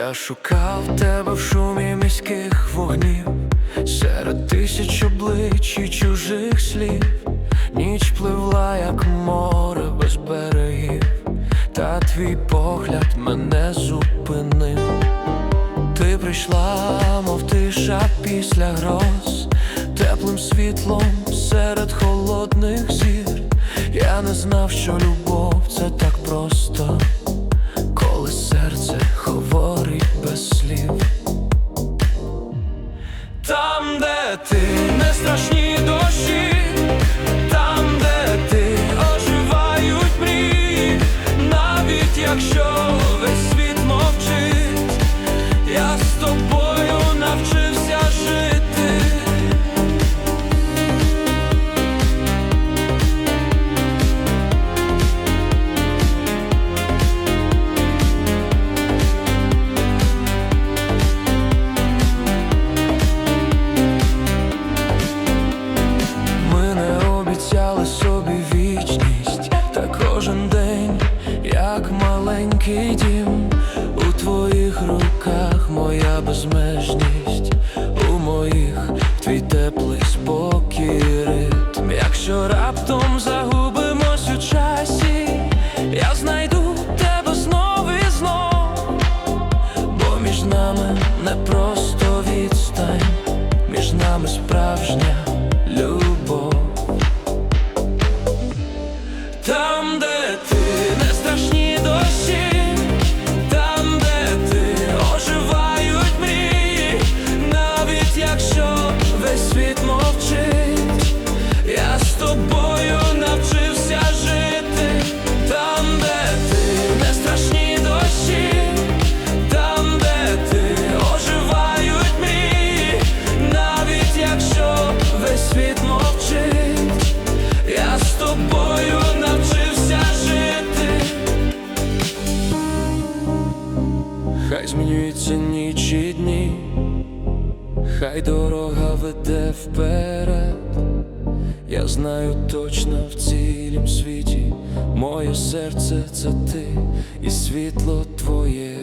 Я шукав тебе в шумі міських вогнів, серед тисяч облич і чужих слів, ніч пливла, як море без берегів, та твій погляд мене зупинив. Ти прийшла, мов тиша після гроз, теплим світлом серед холодних зір. Я не знав, що любов це так просто, коли серце маленький дім, у твоїх руках моя безмежність, у моїх твій теплий спокій ритм. Якщо раптом загубимось у часі, я знайду тебе знов і знов, бо між нами не просто відстань, між нами справжня весь світ мовчить, я з тобою навчився жити, там, де ти. Не страшні дощі, там, де ти. Оживають мрії, навіть якщо весь світ мовчить, я з тобою навчився жити. Хай змінюється ніч і дні, хай дорога веде вперед. Я знаю точно в цілім світі, моє серце це ти і світло твоє.